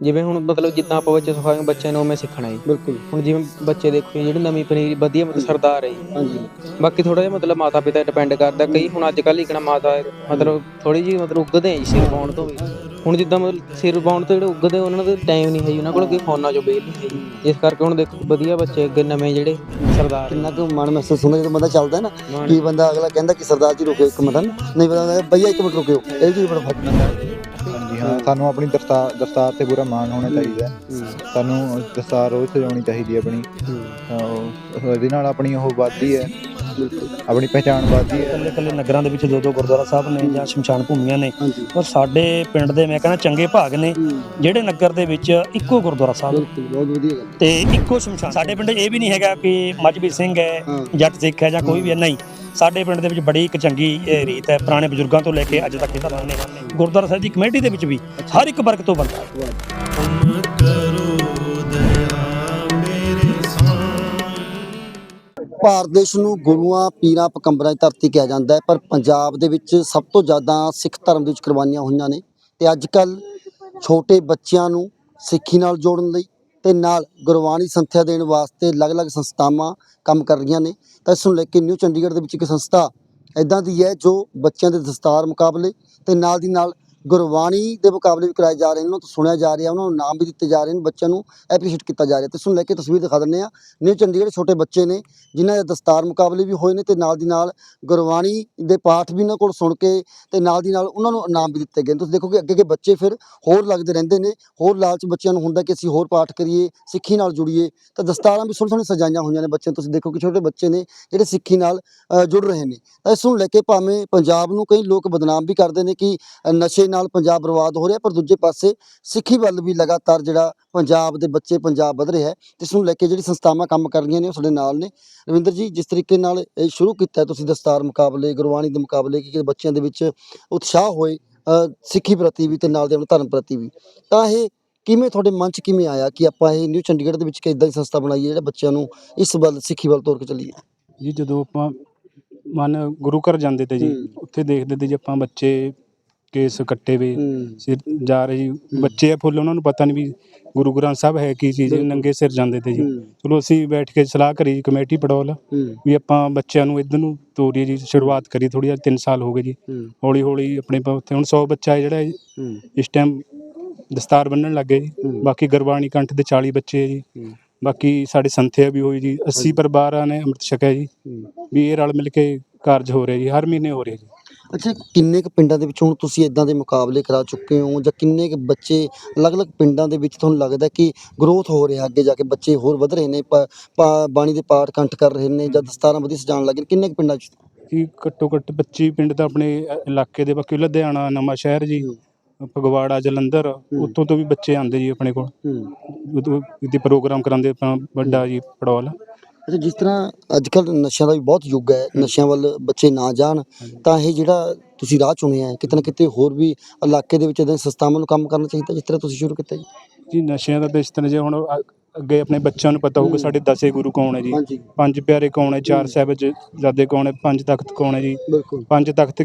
ਜਿਵੇਂ ਹੁਣ ਮਤਲਬ ਜਿੱਦਾਂ ਆਪਾਂ ਬੱਚੇ ਸਿਖਾਏ ਬੱਚਿਆਂ ਨੂੰ ਉਵੇਂ ਸਿੱਖਣਾ ਜੀ। ਬਿਲਕੁਲ। ਹੁਣ ਜਿਵੇਂ ਬੱਚੇ ਦੇਖੋ ਜੀ, ਜਿਹੜੀ ਨਵੀਂ ਪਨੀਰੀ ਵਧੀਆ ਮਤਲਬ ਸਰਦਾਰ ਹੈ ਜੀ। ਹਾਂਜੀ। ਬਾਕੀ ਥੋੜਾ ਜਿਹਾ ਮਤਲਬ ਮਾਤਾ ਪਿਤਾ ਡਿਪੈਂਡ ਕਰਦਾ ਕਈ ਹੁਣ ਅੱਜ ਕੱਲ੍ਹ ਇਕਣਾ ਮਾਤਾ ਮਤਲਬ ਥੋੜੀ ਜਿਹੀ ਮਤਲਬ ਉੱਗਦੇ ਆ ਜੀ ਸਿਰ ਪਾਉਣ ਤੋਂ ਵੀ। ਹੁਣ ਜਿੱਦਾਂ ਮਤਲਬ ਸਿਰ ਪਾਉਣ ਤੋਂ ਜਿਹੜੇ ਉੱਗਦੇ ਉਹਨਾਂ ਦਾ ਟਾਈਮ ਨਹੀਂ ਹੈ ਜੀ ਉਹਨਾਂ ਕੋਲ ਕੋਈ ਫੋਨਾਂ 'ਚੋਂ ਬੇਲ ਨਹੀਂ ਹੈ ਜੀ। ਇਸ ਕਰਕੇ ਹੁਣ ਦੇਖੋ ਵਧੀਆ ਬੱਚੇ ਅੱਗੇ ਨਵੇਂ ਜਿਹੜੇ ਸਰਦਾਰ ਕਿੰਨਾ ਕੁ ਮਨ ਮਹਿਸੂਸ ਹੁੰਦਾ ਜਦੋਂ ਬੰਦਾ ਚੱਲਦਾ ਨਾ ਮਾਣ। ਕੀ ਬੰਦਾ ਅਗਲਾ ਕਹਿੰਦਾ ਕਿ ਸਰਦਾਰ ਜੀ ਰੁਕਿਓ ਇੱਕ ਮਿੰਟ ਨਾ। ਨਹੀਂ ਬੰਦਾ ਭਈਆ ਇੱਕ ਮਿੰਟ ਰੁਕਿਓ ਇਹ ਜੀ ਬੜਾ ਫ਼ਰਕ ਪੈਂਦਾ ਹਾਂਜੀ ਹਾਂ ਸਾਨੂੰ ਆਪਣੀ ਦਸਤਾਰ ਦਸਤਾਰ ਤੇ ਪੂਰਾ ਮਾਣ ਹੋਣਾ ਚਾਹੀਦਾ। ਸਾਨੂੰ ਦਸਤਾਰ ਰੋਜ਼ ਸਜਾਉਣੀ ਚਾਹੀਦੀ ਹੈ ਆਪਣੀ। ਤਾਂ ਉਹਦੇ ਨਾਲ ਆਪਣੀ ਉਹ ਵੱਧਦੀ ਹੈ। ਆਪਣੀ ਪਹਿਚਾਣ ਵੱਧਦੀ ਹੈ। ਇਕੱਲੇ ਇਕੱਲੇ ਨਗਰਾਂ ਦੇ ਵਿੱਚ ਦੋ ਦੋ ਗੁਰਦੁਆਰਾ ਸਾਹਿਬ ਨੇ ਜਾਂ ਸ਼ਮਸ਼ਾਨ ਭੂਮੀਆਂ ਨੇ ਔਰ ਸਾਡੇ ਪਿੰਡ ਦੇ ਮੈਂ ਕਹਿੰਦਾ ਚੰਗੇ ਭਾਗ ਨੇ ਜਿਹੜੇ ਨਗਰ ਦੇ ਵਿੱਚ ਇੱਕੋ ਗੁਰਦੁਆਰਾ ਸਾਹਿਬ ਬਿਲਕੁਲ ਬਹੁਤ ਵਧੀਆ ਗੱਲ ਤੇ ਇੱਕੋ ਸ਼ਮਸ਼ਾਨ ਸਾਡੇ ਪਿੰਡ ਇਹ ਵੀ ਨਹੀਂ ਹੈਗਾ ਕਿ ਮਜਬੀ ਸਿੰਘ ਹੈ। ਜੱਟ ਸਿੱਖ ਹੈ ਜਾਂ ਕੋਈ ਵੀ ਨਹੀਂ। ਸਾਡੇ ਪਿੰਡ ਦੇ ਵਿੱਚ ਬੜੀ ਇੱਕ ਚੰਗੀ, ਇਹ ਰੀਤ ਹੈ, ਪੁਰਾਣੇ ਬਜ਼ੁਰਗਾਂ ਤੋਂ ਲੈ ਕੇ ਅੱਜ ਤੱਕ ਇਹਦਾ ਨੇ ਗੁਰਦੁਆਰਾ ਸਾਹਿਬ ਦੀ ਕਮੇਟੀ ਦੇ ਵਿੱਚ ਵੀ ਹਰ ਇੱਕ ਵਰਗ ਤੋਂ ਬੰਦਾ ਭਾਰਤ ਦੇਸ਼ ਨੂੰ ਗੁਰੂਆਂ, ਪੀਰਾਂ, ਪਕੰਬਰਾਂ ਦੀ ਧਰਤੀ ਕਿਹਾ ਜਾਂਦਾ ਹੈ, ਪਰ ਪੰਜਾਬ ਦੇ ਵਿੱਚ ਸਭ ਤੋਂ ਜ਼ਿਆਦਾ ਸਿੱਖ ਧਰਮ ਦੇ ਵਿੱਚ ਕੁਰਬਾਨੀਆਂ ਹੋਈਆਂ ਨੇ ਤੇ ਅੱਜ ਕੱਲ ਛੋਟੇ ਬੱਚਿਆਂ ਨੂੰ ਸਿੱਖੀ ਨਾਲ ਜੋੜਨ ਲਈ ਤੇ ਨਾਲ ਗੁਰਬਾਣੀ ਸੰਥਿਆ ਦੇਣ ਵਾਸਤੇ ਅਲੱਗ-ਅਲੱਗ ਸੰਸਥਾਵਾਂ ਕੰਮ ਕਰ ਰਹੀਆਂ ਨੇ। ਤਾਂ ਇਸ ਨੂੰ ਲੈ ਕੇ ਨਿਊ ਚੰਡੀਗੜ੍ਹ ਦੇ ਵਿੱਚ ਇੱਕ ਸੰਸਥਾ ਇਦਾਂ ਦੀ ਹੈ ਜੋ ਬੱਚਿਆਂ ਦੇ ਦਸਤਾਰ ਮੁਕਾਬਲੇ ਤੇ ਨਾਲ ਦੀ ਨਾਲ ਗੁਰਬਾਣੀ ਦੇ ਮੁਕਾਬਲੇ ਵੀ ਕਰਾਏ ਜਾ ਰਹੇ ਨੇ, ਉਹਨਾਂ ਤੋਂ ਸੁਣਿਆ ਜਾ ਰਿਹਾ, ਉਹਨਾਂ ਨੂੰ ਨਾਮ ਵੀ ਦਿੱਤੇ ਜਾ ਰਹੇ ਨੇ, ਬੱਚਿਆਂ ਨੂੰ ਐਪਰੀਸ਼ੀਏਟ ਕੀਤਾ ਜਾ ਰਿਹਾ। ਤੇ ਇਸ ਨੂੰ ਲੈ ਕੇ ਤਸਵੀਰ ਦਿਖਾ ਦਿੰਦੇ ਆ ਨਿਊ ਚੰਡੀਗੜ੍ਹ ਛੋਟੇ ਬੱਚੇ ਨੇ, ਜਿਨ੍ਹਾਂ ਦੇ ਦਸਤਾਰ ਮੁਕਾਬਲੇ ਵੀ ਹੋਏ ਨੇ ਤੇ ਨਾਲ ਦੀ ਨਾਲ ਗੁਰਬਾਣੀ ਦੇ ਪਾਠ ਵੀ ਉਹਨਾਂ ਕੋਲ ਸੁਣ ਕੇ ਤੇ ਨਾਲ ਦੀ ਨਾਲ ਉਹਨਾਂ ਨੂੰ ਇਨਾਮ ਵੀ ਦਿੱਤੇ ਗਏ ਨੇ। ਤੁਸੀਂ ਕਿ ਅੱਗੇ ਅੱਗੇ ਬੱਚੇ ਫਿਰ ਹੋਰ ਲੱਗਦੇ ਰਹਿੰਦੇ ਨੇ, ਹੋਰ ਲਾਲਚ ਬੱਚਿਆਂ ਨੂੰ ਹੁੰਦਾ ਕਿ ਅਸੀਂ ਹੋਰ ਪਾਠ ਕਰੀਏ, ਸਿੱਖੀ ਨਾਲ ਜੁੜੀਏ। ਤਾਂ ਦਸਤਾਰਾਂ ਵੀ ਸੋਹਣੀ ਸੋਹਣੀ ਸਜਾਈਆਂ ਹੋਈਆਂ ਨੇ ਬੱਚਿਆਂ ਨੂੰ। ਤੁਸੀਂ ਦੇਖੋ ਕਿ ਛੋਟੇ ਬੱਚੇ ਨੇ ਜਿਹੜੇ ਸਿੱਖੀ ਨਾਲ ਜੁੜ ਰਹੇ ਨੇ। ਤਾਂ ਇਸ ਨੂੰ ਲੈ ਕੇ ਭਾਵੇਂ ਪੰਜਾਬ ਨੂੰ ਕਈ ਲੋਕ ਬਦਨਾਮ ਵੀ ਕਰਦੇ ਨੇ ਕਿ ਨਸ਼ੇ ਨਾਲ ਪੰਜਾਬ ਬਰਬਾਦ ਹੋ ਰਿਹਾ ਪਰ ਦੂਜੇ ਪਾਸੇ ਸਿੱਖੀ ਵੱਲ ਵੀ ਲਗਾਤਾਰ ਜਿਹੜਾ ਪੰਜਾਬ ਦੇ ਬੱਚੇ ਪੰਜਾਬ ਵਧ ਰਿਹਾ ਹੈ ਇਸ ਨੂੰ ਲੈ ਕੇ ਜਿਹੜੀ ਸੰਸਥਾਵਾਂ ਕੰਮ ਕਰ ਰਹੀਆਂ ਨੇ ਉਹ ਸਾਡੇ ਨਾਲ ਨੇ। ਰਵਿੰਦਰ ਜੀ ਜਿਸ ਤਰੀਕੇ ਨਾਲ ਇਹ ਸ਼ੁਰੂ ਕੀਤਾ ਤੁਸੀਂ ਦਸਤਾਰ ਮੁਕਾਬਲੇ ਗੁਰਬਾਣੀ ਦੇ ਮੁਕਾਬਲੇ ਕਿ ਬੱਚਿਆਂ ਦੇ ਵਿੱਚ ਉਤਸ਼ਾਹ ਹੋਏ ਸਿੱਖੀ ਪ੍ਰਤੀ ਵੀ ਤੇ ਨਾਲ ਦੇ ਆਪਣੇ ਧਰਮ ਪ੍ਰਤੀ ਵੀ। ਤਾਂ ਇਹ ਕਿਵੇਂ ਤੁਹਾਡੇ ਮਨ 'ਚ ਕਿਵੇਂ ਆਇਆ ਕਿ ਆਪਾਂ ਇਹ ਨਿਊ ਚੰਡੀਗੜ੍ਹ ਦੇ ਵਿੱਚ ਕਿ ਇਦਾਂ ਦੀ ਸੰਸਥਾ ਬਣਾਈਏ ਜਿਹੜਾ ਬੱਚਿਆਂ ਨੂੰ ਇਸ ਵੱਲ ਸਿੱਖੀ ਵੱਲ ਤੋਰ ਕੇ ਚੱਲੀਏ ਜੀ ਜਦੋਂ ਆਪਾਂ ਮਨ ਗੁਰੂ ਘਰ ਜਾਂਦੇ ਤੇ ਜੀ। ਉੱਥੇ ਦੇਖਦੇ ਤੇ ਜੀ ਆਪਾਂ ਬੱਚੇ ਕੇਸ ਕੱਟੇ ਵੇ। ਸਿਰ ਜਾ ਰਹੇ ਜੀ ਬੱਚੇ ਆ ਫੁੱਲ ਉਹਨਾਂ ਨੂੰ ਪਤਾ ਨਹੀਂ ਵੀ ਗੁਰੂ ਗ੍ਰੰਥ ਸਾਹਿਬ ਹੈ ਕੀ ਚੀਜ਼। ਨੰਗੇ ਸਿਰ ਜਾਂਦੇ ਤੇ ਜੀ। ਚਲੋ ਅਸੀਂ ਬੈਠ ਕੇ ਸਲਾਹ ਕਰੀ ਜੀ ਕਮੇਟੀ ਪੜੋਲ ਵੀ ਆਪਾਂ ਬੱਚਿਆਂ ਨੂੰ ਇੱਧਰ ਨੂੰ ਤੋਰੀਏ ਜੀ ਸ਼ੁਰੂਆਤ ਕਰੀ ਥੋੜੀ ਜਿਹਾ 3 ਸਾਲ ਹੋ ਗਏ ਜੀ। ਹੌਲੀ ਹੌਲੀ ਆਪਣੇ ਉੱਥੇ ਹੁਣ 100 ਬੱਚਾ ਹੈ ਜਿਹੜਾ ਇਸ ਟਾਈਮ ਦਸਤਾਰ ਬੰਨਣ ਲੱਗੇ ਜੀ। ਬਾਕੀ ਗੁਰਬਾਣੀ ਕੰਠ ਦੇ 40 ਬੱਚੇ ਜੀ। ਬਾਕੀ ਸਾਡੇ ਸੰਥਿਆ ਵੀ ਹੋਈ ਜੀ। 80 ਪਰਿਵਾਰਾਂ ਨੇ ਅੰਮ੍ਰਿਤ ਛਕਿਆ ਜੀ। ਵੀ ਇਹ ਰਲ ਮਿਲ ਕੇ ਕਾਰਜ ਹੋ ਰਿਹਾ ਜੀ ਹਰ ਮਹੀਨੇ ਹੋ ਰਿਹਾ ਜੀ। ਅੱਛਾ ਕਿੰਨੇ ਕੁ ਪਿੰਡਾਂ ਦੇ ਵਿੱਚ ਹੁਣ ਤੁਸੀਂ ਇਦਾਂ ਦੇ ਮੁਕਾਬਲੇ ਕਰਾ ਚੁੱਕੇ ਹੋ ਜਾਂ ਕਿੰਨੇ ਕੁ ਬੱਚੇ ਅਲੱਗ-ਅਲੱਗ ਪਿੰਡਾਂ ਦੇ ਵਿੱਚ ਤੁਹਾਨੂੰ ਲੱਗਦਾ ਕਿ ਗਰੋਥ ਹੋ ਰਿਹਾ ਅੱਗੇ ਜਾ ਕੇ ਬੱਚੇ ਹੋਰ ਵਧ ਰਹੇ ਨੇ ਪ- ਪਾ- ਬਾਣੀ ਦੇ ਪਾਠ ਕੰਠ ਕਰ ਰਹੇ ਨੇ ਜਾਂ ਦਸਤਾਰਾਂ ਵਧੀਆ ਸਜਾਉਣ ਲੱਗੇ ਨੇ? ਕਿੰਨੇ ਕੁ ਪਿੰਡਾਂ 'ਚ ਜੀ ਘੱਟੋ ਘੱਟ 25 ਪਿੰਡ ਤਾਂ ਆਪਣੇ ਅ, ਇਲਾਕੇ ਦੇ ਬਾਕੀ ਲੁਧਿਆਣਾ ਨਵਾਂ ਸ਼ਹਿਰ ਜੀ। ਫਗਵਾੜਾ ਜਲੰਧਰ ਉੱਥੋਂ ਤੋਂ ਵੀ ਬੱਚੇ ਆਉਂਦੇ ਜੀ ਆਪਣੇ ਕੋਲ। ਹੂੰ। ਉਦੋਂ ਇਹਦੇ ਪ੍ਰੋਗਰਾਮ ਕਰਾਉਂਦੇ ਆਪਾਂ ਵੱਡਾ ਜੀ ਪੜੋਲ। ਅੱਛਾ ਜਿਸ ਤਰ੍ਹਾਂ ਅੱਜ ਕੱਲ ਨਸ਼ਿਆਂ ਦਾ ਵੀ ਬਹੁਤ ਯੁੱਗ ਹੈ ਨਸ਼ਿਆਂ ਵੱਲ ਬੱਚੇ ਨਾ ਜਾਣ ਤਾਂ ਇਹ ਜਿਹੜਾ ਤੁਸੀਂ ਰਾਹ ਚੁਣਿਆ ਹੈ ਕਿਤੇ ਨਾ ਕਿਤੇ ਹੋਰ ਵੀ ਇਲਾਕੇ ਦੇ ਵਿੱਚ ਇਦਾਂ ਸੰਸਥਾਵਾਂ ਨੂੰ ਕੰਮ ਕਰਨਾ ਚਾਹੀਦਾ ਜਿਸ ਤਰ੍ਹਾਂ ਤੁਸੀਂ ਸ਼ੁਰੂ ਕੀਤਾ ਜੀ? ਜੀ ਨਸ਼ਿਆਂ ਦਾ ਤਰ੍ਹਾਂ ਜੇ ਹੁਣ ਅ- ਅੱਗੇ ਆਪਣੇ ਬੱਚਿਆਂ ਨੂੰ ਪਤਾ ਹੋਊਗਾ। ਸਾਡੇ ਦਸੇ ਗੁਰੂ ਕੌਣ ਹੈ ਜੀ? ਹਾਂਜੀ। ਪੰਜ ਪਿਆਰੇ ਕੌਣ ਹੈ? ਚਾਰ ਸਾਹਿਬਜ਼ਾਦੇ ਕੌਣ ਹੈ? ਪੰਜ ਤਖਤ ਕੌਣ ਹੈ ਜੀ? ਬਿਲਕੁਲ। ਪੰਜ ਤਖਤ